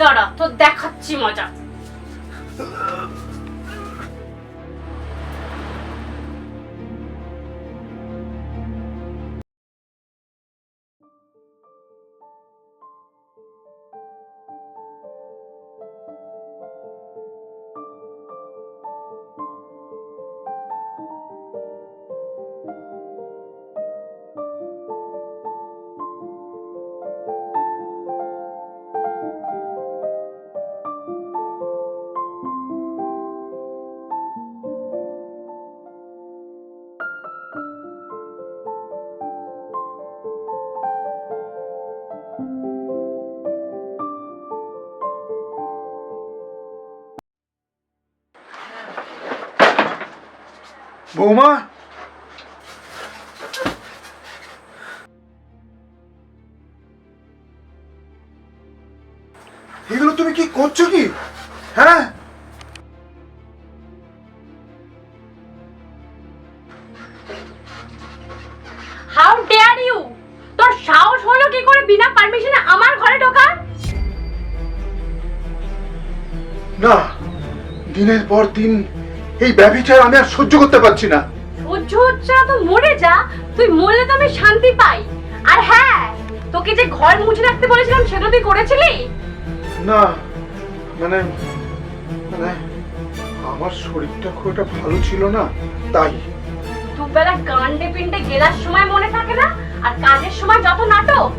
দাঁড়া তো দেখাচ্ছি মজা। বৌমা? এগুলো তুমি কি করছ কি? হ্যাঁ? হাউ ডেয়ার ইউ তোর সাহস হলো কি করে বিনা পারমিশনে আমার ঘরে ঢোকার? না দিনের পর দিন এই ব্যবচার আমি আর সহ্য করতে পারছি না। সহ্য হচ্ছে না তো মরে যা তুই মরলে তো আমি শান্তি পাই। আর হ্যাঁ তোকে যে ঘর মুছে রাখতে বলেছিলাম সেটা তুই করেছিলি? না মানে মানে আমার শরীরটা খুব একটা ভালো ছিল না তাই। দুবেলা গান্ডে পিন্ডে গেলার সময় মনে থাকে না? আর কাজের সময় যত নাটক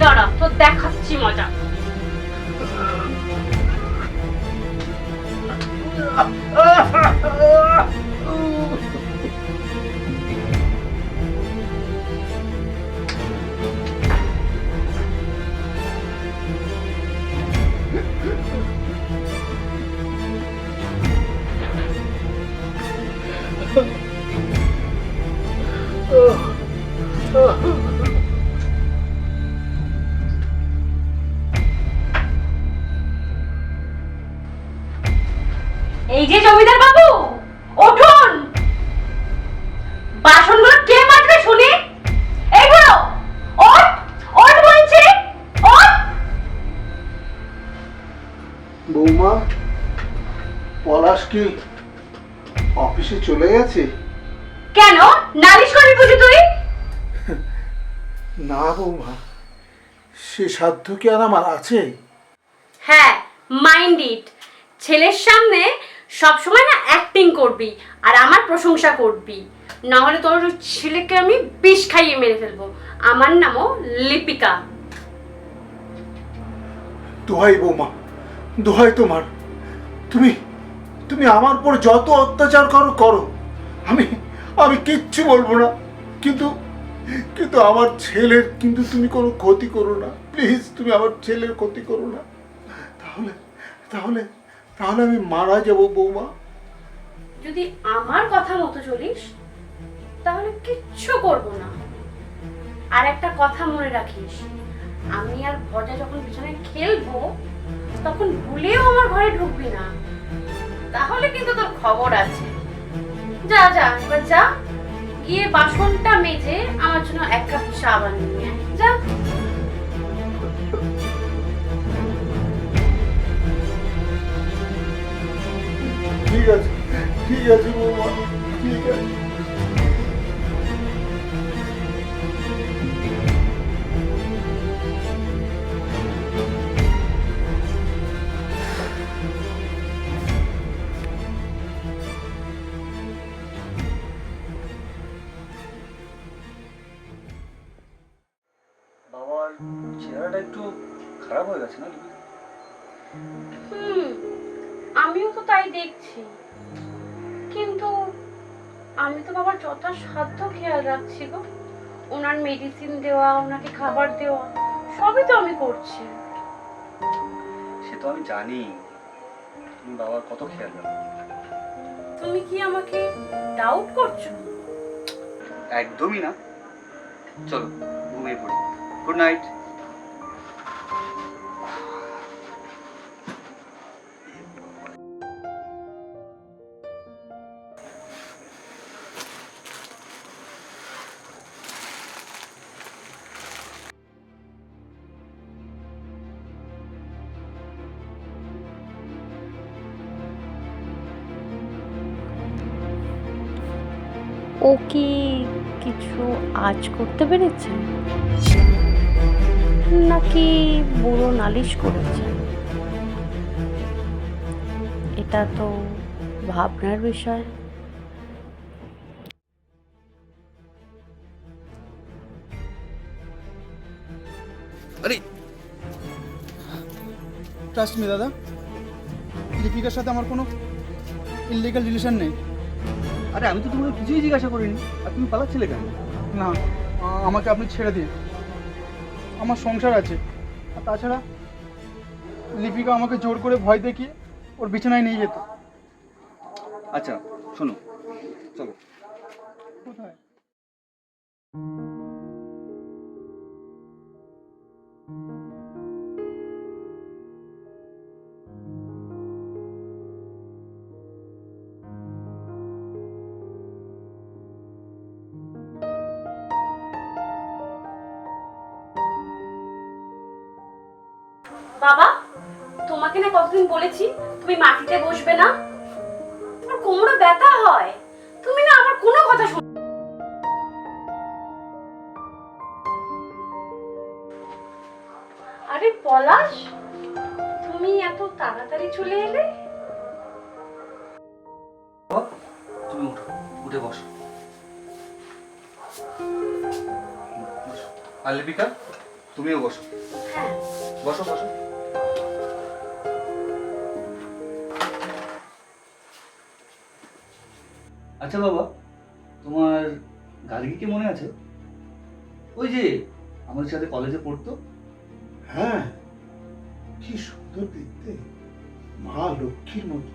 দাঁড়া তো দেখাচ্ছি মজা। Ah! জমিদার বাবু? উঠুন বাসনগুলো কে মাজবে শুনি? এইগুলো ওঠ ওঠ বলছি ওঠ। বৌমা পলাশ কি অফিসে চলে গেছে? কেন? নালিশ করবি বুঝি তুই? না বৌমা সে সাধ্য কি আর আমার আছে? হ্যাঁ মাইন্ড ইট ছেলের সামনে সবসময় না অ্যাক্টিং করবি আর আমার প্রশংসা করবি। না হলে তোর ছেলেকে আমি বিষ খাইয়ে মেরে ফেলব। আমার নামও লিপিকা। দোহাই বৌমা, দোহাই তোমার। তুমি তুমি আমার উপর যত অত্যাচার করো করো। আমি আমি কিচ্ছু বলব না। কিন্তু কিন্তু আমার ছেলের কিন্তু তুমি কোনো ক্ষতি করো না। প্লিজ, তুমি আমার ছেলের ক্ষতি করো না। তাহলে তাহলে তাহলে আমি মারা যাব বৌমা। যদি আমার কথা মতো চলিস, তাহলে কিচ্ছু করব না। আর একটা কথা মনে রাখিস, আমি আর ভজা যখন পিছনে খেলব, তখন ভুলেও আমার ঘরে ঢুকবি না। তাহলে কিন্তু তোর খবর আছে। যা যা, এবার যা। গিয়ে বাসনটা মেজে আমার জন্য এক কাপ চা বানিয়ে নিয়ে যা। বাবার চেহারাটা একটু খারাপ হয়ে গেছে না? হুম আমিও তো তাই দেখছি কিন্তু আমি তো বাবার যত সাধ্য খেয়াল রাখছি গো। ওনার মেডিসিন দেওয়া ওনাকে খাবার দেওয়া সবই তো আমি করছি। সে তো আমি জানি। তুমি বাবার কত খেয়াল রাখো। তুমি কি আমাকে ডাউট করছ? একদমই না। চলো ঘুমিয়ে পড়ি। গুড নাইট ও কি কিছু আজ করতে পেরেছে? নাকি বুড়ো নালিশ করেছে? এটা তো ভাবনার বিষয়। আরে ট্রাস্ট মি দাদা লিপিকার সাথে আমার কোনো ইলিগাল রিলেশন নেই। আরে আমি তো তোমাকে কিছুই জিজ্ঞাসা করিনি। আর তুমি পালাচ্ছিলে কেন? না আমাকে আপনি ছেড়ে দিন। আমার সংসার আছে। আর তাছাড়া লিপিকা আমাকে জোর করে ভয় দেখিয়ে ওর বিছানায় নিয়ে যেত। আচ্ছা শোনো। চলো। কোথায়? তোমাকে না কতদিন বলেছি তুমি মাটিতে বসবে না? তোমার কোমরে ব্যথা হয়। তুমি না আমার কোনো কথা শোনো আরে পলাশ তুমি এত তাড়াতাড়ি চলে এলে? তুমি উঠো উঠে বসো। আর তুমিও বসো। হ্যাঁ। বসো বসো। আচ্ছা বাবা তোমার গার্গীকে মনে আছে? ওই যে আমাদের সাথে কলেজে পড়তো। হ্যাঁ কি সুন্দর দেখতে। মা লক্ষ্মীর মতো।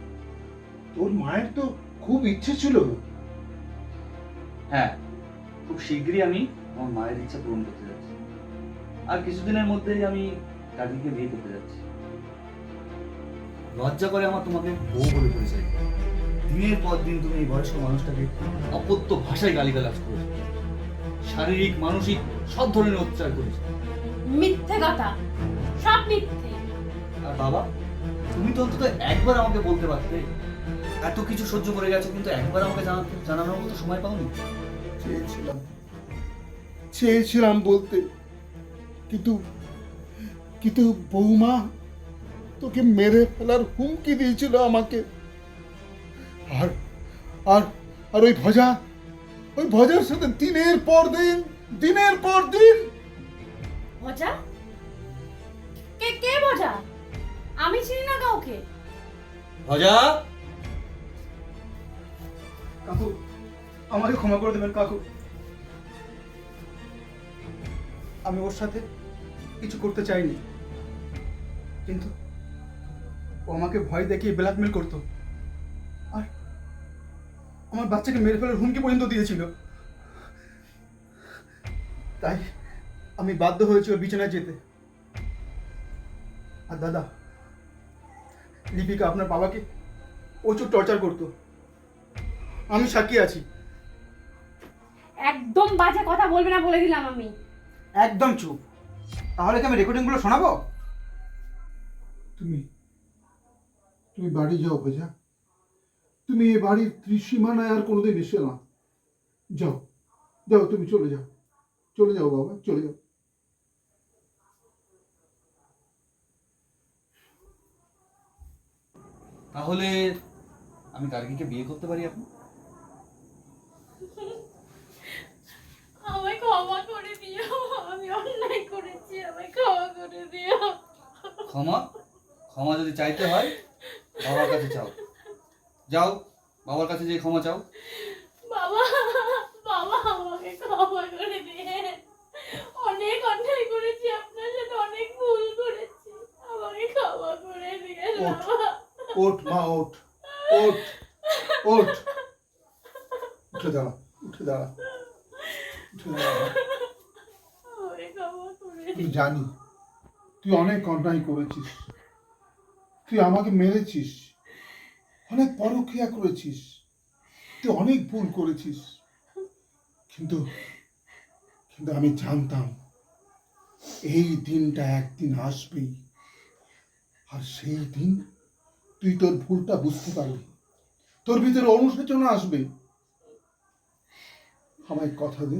তোর মায়ের তো খুব ইচ্ছে ছিল। হ্যাঁ খুব শীঘ্রই আমি আমার মায়ের ইচ্ছা পূরণ করতে যাচ্ছি। আর কিছুদিনের মধ্যেই আমি গার্গীকে বিয়ে করতে যাচ্ছি। লজ্জা করে আমার তোমাকে বউ বলে পরিচয়। দিনের পর দিন তুমি এই বয়স্ক মানুষটাকে অপত্য ভাষায় গালিগালাজ করেছ। শারীরিক মানসিক সব ধরনের অত্যাচার করেছ। মিথ্যে কথা। সব মিথ্যে। আর বাবা তুমি তো অন্তত একবার আমাকে বলতে পারতে। এত কিছু সহ্য করে গেছো কিন্তু একবার আমাকে জানাতে জানানোর মতো সময় পাওনি। চেয়েছিলাম। চেয়েছিলাম বলতে। কিন্তু কিন্তু বৌমা তোকে মেরে ফেলার হুমকি দিয়েছিল আমাকে। আর আর ওই ভজা ওই ভজার সাথে দিনের পর দিন দিনের পর দিন। ভজা? কে কে ভজা? আমি চিনি না কাউকে। ভজা? কাকু আমাকে ক্ষমা করে দেবেন কাকু। আমি ওর সাথে কিছু করতে চাইনি। কিন্তু ও আমাকে ভয় দেখিয়ে ব্ল্যাকমেল করতো। আমার বাচ্চাকে মেরে ফেলার হুমকি পর্যন্ত দিয়েছিল। তাই আমি বাধ্য হয়েছি ওর বিছানায় যেতে। আর দাদা লিপিকা আপনার বাবাকে প্রচুর টর্চার করতো। আমি সাক্ষী আছি। একদম বাজে কথা বলবে না বলে দিলাম আমি। একদম চুপ। তাহলে কি আমি রেকর্ডিংগুলো শোনাবো? তুমি তুমি বাড়ি যাও ভজা তুমি এ বাড়ির ত্রিসীমানায় আর কোনোদিন এসে না। যাও যাও তুমি চলে যাও। চলে যাও বাবা চলে যাও। তাহলে আমি গার্গীকে বিয়ে করতে পারি এখন আমায় ক্ষমা করে দিও আমি অন্যায় করেছি আমায় ক্ষমা করে দিও। ক্ষমা? ক্ষমা যদি চাইতে হয় বাবার কাছে চাও যাও বাবার কাছে যে ক্ষমা চাও। বাবা বাবা আমাকে ক্ষমা করে দিয়ে অনেক অন্যায় করেছি আপনার সাথে অনেক ভুল করেছি। আমাকে ক্ষমা করে দিয়ে ওঠ। মা ওঠ ওঠ ওঠ। উঠে দাঁড়া উঠে দাঁড়া উঠে দাঁড়া। করে তুই জানি তুই অনেক অন্যায় করেছিস। তুই আমাকে মেরেছিস। অনেক পরক্রিয়া করেছিস। তুই অনেক ভুল করেছিস। কিন্তু কিন্তু আমি জানতাম, এই দিনটা একদিন আসবেই। আর সেই দিন তুই তোর ভুলটা বুঝতে পারবি। তোর ভিতরে অনুশোচনা আসবে। আমায় কথা দে।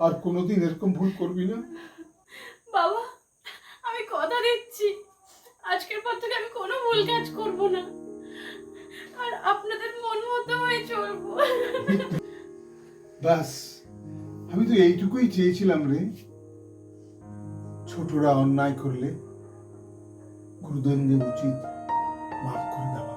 আর কোনোদিন এরকম ভুল করবি না। বাবা, আমি কথা দিচ্ছি। আজকের পর থেকে আমি কোনো ভুল কাজ করব না। মতো চলবো। ব্যাস আমি তো এইটুকুই চেয়েছিলাম রে। ছোটরা অন্যায় করলে গুরুজনদের উচিত মাফ করে দাও